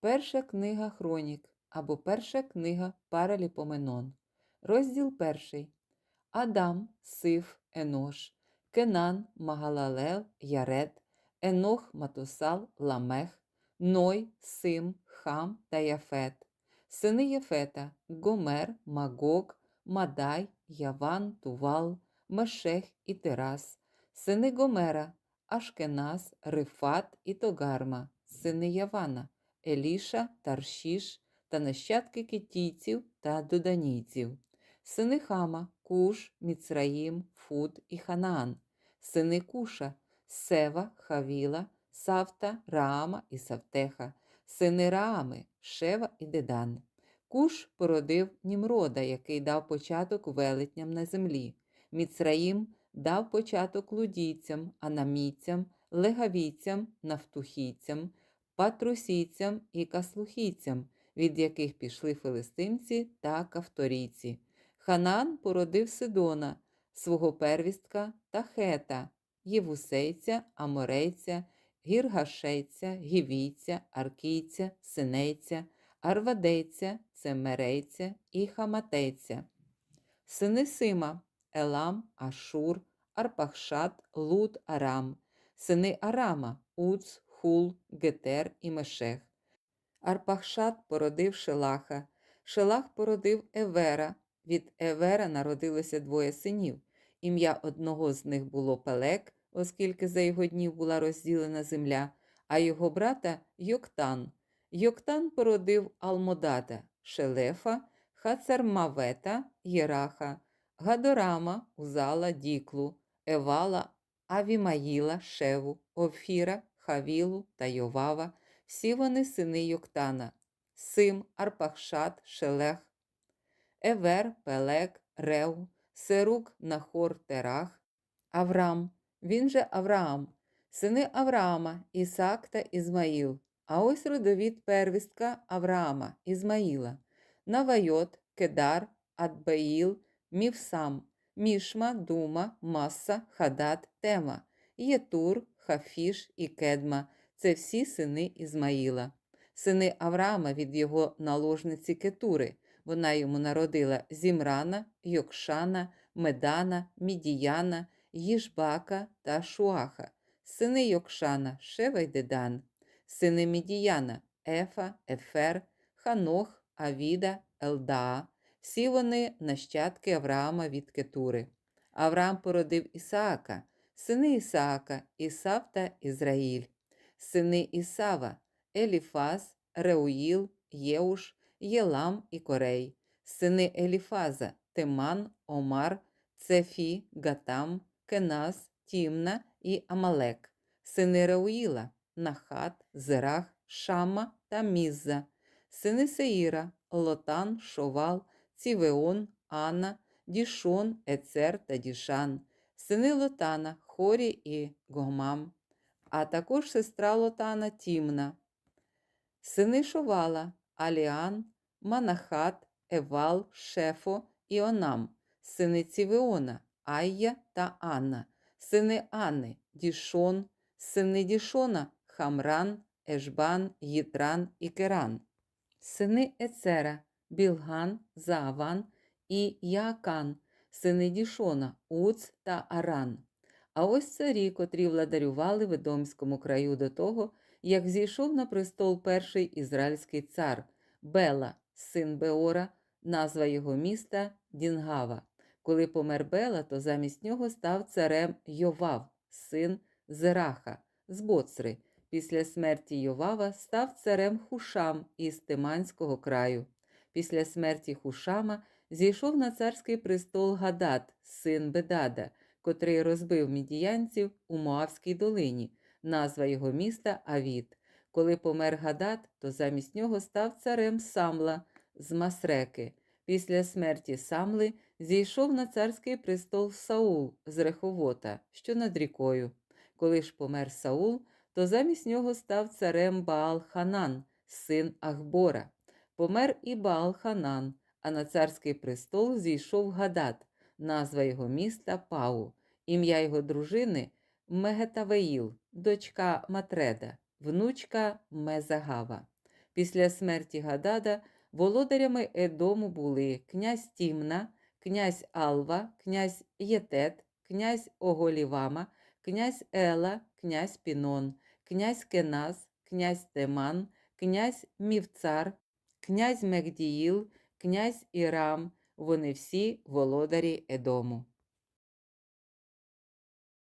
Перша книга Хронік або Перша книга Параліпоменон. Розділ перший. Адам, Сиф, Енош, Кенан, Магалалел, Яред, Енох, Матусал, Ламех, Ной, Сим, Хам та Яфет. Сини Єфета, Гомер, Магог, Мадай, Яван, Тувал, Мешех і Терас, сини Гомера, Ашкеназ, Рифат і Тогарма, сини Явана, Еліша, Таршіш та нащадки китійців та доданійців, сини Хама, Куш, Міцраїм, Фуд і Ханаан, сини Куша, Сева, Хавіла, Савта, Раама і Савтеха, сини Раами, Шева і Дедан. Куш породив Німрода, який дав початок велетням на землі. Міцраїм дав початок лудійцям, анамійцям, легавійцям, нафтухійцям, патрусійцям і каслухійцям, від яких пішли филистимці та кавторійці. Ханан породив Сидона, свого первістка та хета, євусейця, аморейця, гіргашейця, гівійця, аркійця, синейця, арвадейця, цемерейця і хаматейця. Сини Сима, Елам, Ашур, Арпахшат, Луд, Арам, сини Арама, Уц, Хул, Гетер і Мешех. Арпахшат породив Шелаха, Шелах породив Евера. Від Евера народилося двоє синів. Ім'я одного з них було Пелек, оскільки за його днів була розділена земля, а його брата Йоктан. Йоктан породив Алмодата, Шелефа, Хацермавета, Єраха, Гадорама, Узала, Діклу, Евала, Авімаїла, Шеву, Офіра, Хавілу та Йовава, всі вони сини Йоктана, Сим, Арпахшат, Шелех, Евер, Пелек, Рев, Серук, Нахор, Терах, Аврам, він же Авраам, сини Авраама, Ісак та Ізмаїл. А ось родовід первістка Авраама, Ізмаїла, Навайот, Кедар, Адбеїл, Мівсам, Мішма, Дума, Масса, Хадат, Тема, Єтур, Хафіш і Кедма це всі сини Ізмаїла. Сини Авраама від його наложниці Кетури. Вона йому народила Зімрана, Йокшана, Медана, Мідіяна, Їжбака та Шуаха, сини Йокшана, Шева й Дедан, сини Мідіяна, Ефа, Ефер, Ханох, Авіда, Елдаа. Всі вони нащадки Авраама від Кетури. Авраам породив Ісаака, сини Ісаака, Ісав та Ізраїль, сини Ісава, Еліфаз, Реуїл, Єуш, Єлам і Корей, сини Еліфаза, Теман, Омар, Цефі, Гатам, Кенас, Тімна і Амалек, сини Реуїла, Нахат, Зерах, Шама та Мізза, сини Сеїра, Лотан, Шовал, Цівеон, Анна, Дішон, Ецер та Дішан, сини Лотана, Хорі і Гомам, а також сестра Лотана Тімна, сини Шовала, Аліан, Манахат, Евал, Шефо і Онам, сини Цівеона, Айя та Анна, сини Анни, Дішон, сини Дішона, Хамран, Ешбан, Їтран і Керан, сини Ецера, Білган, Зааван і Яакан, сини Дішона, Уц та Аран. А ось царі, котрі владарювали в Едомському краю до того, як зійшов на престол перший ізраїльський цар Бела, син Беора, назва його міста Дінгава. Коли помер Бела, то замість нього став царем Йовав, син Зераха, з Боцри. Після смерті Йовава став царем Хушам із Тиманського краю. Після смерті Хушама зійшов на царський престол Гадат, син Бедада, котрий розбив мідіянців у Моавській долині, назва його міста Авід. Коли помер Гадат, то замість нього став царем Самла з Масреки. Після смерті Самли зійшов на царський престол Саул з Реховота, що над рікою. Коли ж помер Саул, то замість нього став царем Баал Ханан, син Ахбора. Помер і Баал Ханан, а на царський престол зійшов Гадат, назва його міста Пау, ім'я його дружини Мегетавеїл, дочка Матреда, внучка Мезагава. Після смерті Гадада володарями Едому були князь Тімна, князь Алва, князь Єтет, князь Оголівама, князь Ела, князь Пінон, князь Кеназ, князь Теман, князь Мівцар, князь Мегдіїл, князь Ірам. Вони всі володарі Едому.